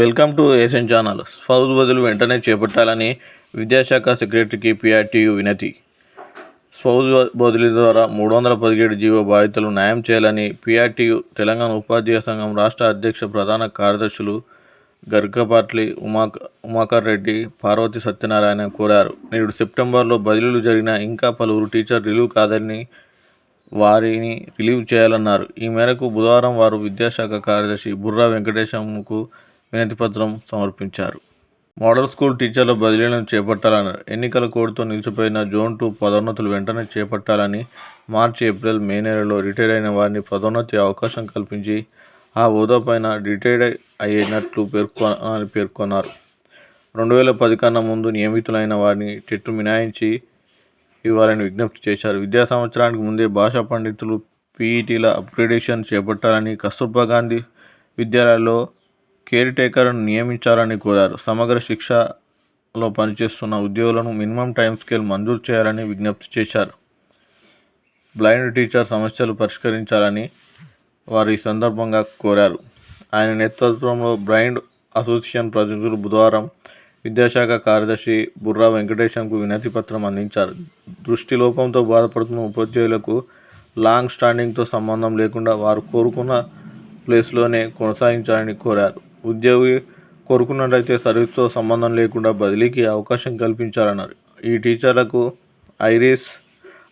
Welcome to Asian channel spouse బదులు వెంటనే చేపట్టాలని విద్యాశాఖ సెక్రటరీకి పిఆర్టీయు వినతి. స్పౌజ్ బదిలీ ద్వారా మూడు వందల పదిహేడు జీవో బాధితులు న్యాయం చేయాలని పిఆర్టీయు తెలంగాణ ఉపాధ్యాయ సంఘం రాష్ట్ర అధ్యక్ష ప్రధాన కార్యదర్శులు గర్గపాట్లి ఉమా ఉమాకర్ రెడ్డి పార్వతి సత్యనారాయణ కోరారు. నేడు సెప్టెంబర్లో బదిలీలు జరిగిన ఇంకా పలువురు టీచర్ రిలీవ్ కాదని వారిని రిలీవ్ చేయాలన్నారు. ఈ మేరకు బుధవారం వారు విద్యాశాఖ కార్యదర్శి బుర్రా వెంకటేశంకు వినతిపత్రం సమర్పించారు. మోడల్ స్కూల్ టీచర్ల బదిలీలను చేపట్టాలన్నారు. ఎన్నికల కోడ్తో నిలిచిపోయిన జోన్ టూ పదోన్నతులు వెంటనే చేపట్టాలని మార్చి ఏప్రిల్ మే నెలలో రిటైర్ అయిన వారిని పదోన్నతి అవకాశం కల్పించి ఆ హోదాపైన రిటైర్ అయినట్లు పేర్కొనాలని పేర్కొన్నారు. రెండు వేల పది కన్నా ముందు నియమితులైన వారిని చెట్టు మినహాయించి ఇవ్వాలని విజ్ఞప్తి చేశారు. విద్యా సంవత్సరానికి ముందే భాషా పండితులు పీఈటీల అప్గ్రేడేషన్ చేపట్టాలని కస్తూర్బా గాంధీ విద్యాలయాల్లో కేర్ టేకర్ను నియమించాలని కోరారు. సమగ్ర శిక్షలో పనిచేస్తున్న ఉద్యోగులను మినిమం టైం స్కేల్ మంజూరు చేయాలని విజ్ఞప్తి చేశారు. బ్లైండ్ టీచర్ సమస్యలు పరిష్కరించాలని వారు ఈ సందర్భంగా కోరారు. ఆయన నేతృత్వంలో బ్లైండ్ అసోసియేషన్ ప్రతినిధులు బుధవారం విద్యాశాఖ కార్యదర్శి బుర్రా వెంకటేశంకు వినతి పత్రం అందించారు. దృష్టి లోపంతో బాధపడుతున్న ఉపాధ్యాయులకు లాంగ్ స్టాండింగ్తో సంబంధం లేకుండా వారు కోరుకున్న ప్లేస్లోనే కొనసాగించాలని కోరారు. ఉద్యోగి కోరుకున్నట్లయితే సర్వీస్తో సంబంధం లేకుండా బదిలీకి అవకాశం కల్పించాలన్నారు. ఈ టీచర్లకు ఐరిస్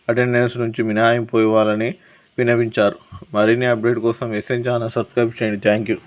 అటెండెన్స్ నుంచి మినహాయింపు ఇవ్వాలని వినవించారు మరిన్ని అప్డేట్ కోసం ఎస్ఎన్ ఛానల్ సబ్స్క్రైబ్ చేయండి. Thank you.